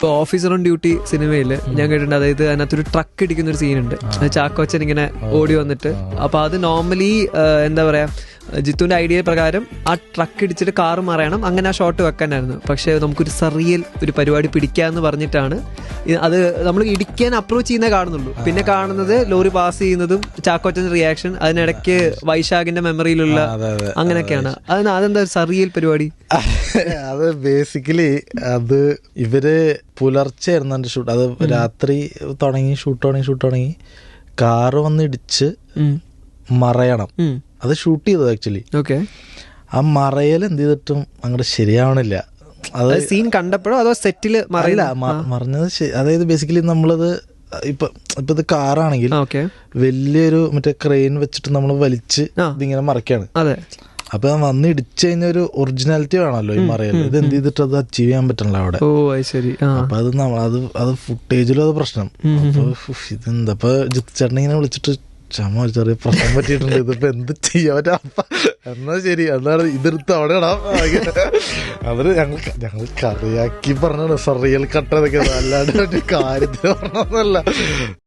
ഇപ്പൊ officer on duty സിനിമയിൽ ഞാൻ കേട്ടിട്ടുണ്ട്. അതായത് അതിനകത്തൊരു ട്രക്ക് ഇടിക്കുന്ന ഒരു സീനുണ്ട് ചാക്കോച്ചൻ ഇങ്ങനെ ഓടി വന്നിട്ട്. അപ്പൊ അത് നോർമലി എന്താ പറയാ ജിത്തുവിന്റെ ഐഡിയ പ്രകാരം ആ ട്രക്ക് ഇടിച്ചിട്ട് കാറ് മറയണം അങ്ങനെ ആ ഷോട്ട് വെക്കാനായിരുന്നു. പക്ഷെ നമുക്കൊരു സറിയൽ ഒരു പരിപാടി പിടിക്കാന്ന് പറഞ്ഞിട്ടാണ് അത് നമ്മൾ ഇടിക്കാൻ അപ്രോച്ച് ചെയ്യുന്ന കാണുന്നുള്ളൂ. പിന്നെ കാണുന്നത് ലോറി പാസ് ചെയ്യുന്നതും ചാക്കോച്ചന്റെ റിയാക്ഷൻ അതിനിടയ്ക്ക് വൈശാഖിന്റെ മെമ്മറിയിലുള്ള. അങ്ങനെയൊക്കെയാണ്. അതിന് അതെന്താ സറിയൽ പരിപാടി? അത് ബേസിക്കലി അത് ഇവർ പുലർച്ചെ ആയിരുന്നു എന്റെ ഷൂട്ട് അത് രാത്രി തുടങ്ങി ഷൂട്ട് തുടങ്ങി ഷൂട്ട് തുടങ്ങി കാറ് വന്ന് ഇടിച്ച് മറയണം. അത് ഷൂട്ട് ചെയ്തത് ആക്ച്വലി ഓക്കെ ആ മറയൽ എന്ത് ചെയ്തിട്ടും അങ്ങോട്ട് ശരിയാവണില്ല. അത് സീൻ കണ്ടപ്പോഴോ അതോ സെറ്റിൽ അല്ല മറിയില്ല മറിഞ്ഞത് അതായത് ബേസിക്കലി നമ്മളത് ഇപ്പൊ ഇപ്പൊ ഇത് കാറാണെങ്കിൽ വലിയൊരു മറ്റേ ക്രെയിൻ വെച്ചിട്ട് നമ്മൾ വലിച്ച് ഇതിങ്ങനെ മറക്കാണ്. അപ്പൊ വന്ന് ഇടിച്ചു കഴിഞ്ഞ ഒരു ഒറിജിനാലിറ്റി വേണമല്ലോ ഈ മറയൽ ഇത് എന്ത് ചെയ്തിട്ട് അത് അച്ചീവ് ചെയ്യാൻ പറ്റണല്ലോ അവിടെ? അപ്പൊ അത് അത് അത് ഫുട്ടേജിലും അത് പ്രശ്നം. അപ്പൊ ഇതെന്താ? ഇപ്പൊ ജിത്ത് ചേട്ടനെ ഇങ്ങനെ വിളിച്ചിട്ട് ചമ ഒരു ചെറിയ പ്രശ്നം പറ്റിയിട്ടുണ്ട്. ഇതിപ്പോ എന്ത് ചെയ്യാൻ പറ്റാ എന്നാ ശരി. എന്നാണ് ഇതെടുത്ത് അവിടെ ഇടാം. അവർ ഞങ്ങൾ ഞങ്ങൾ കറിയാക്കി പറഞ്ഞാണ് സറിയൽ കട്ടതൊക്കെ അല്ലാണ്ട് കാര്യത്തിൽ കാര്യത്തിന് പറഞ്ഞതല്ല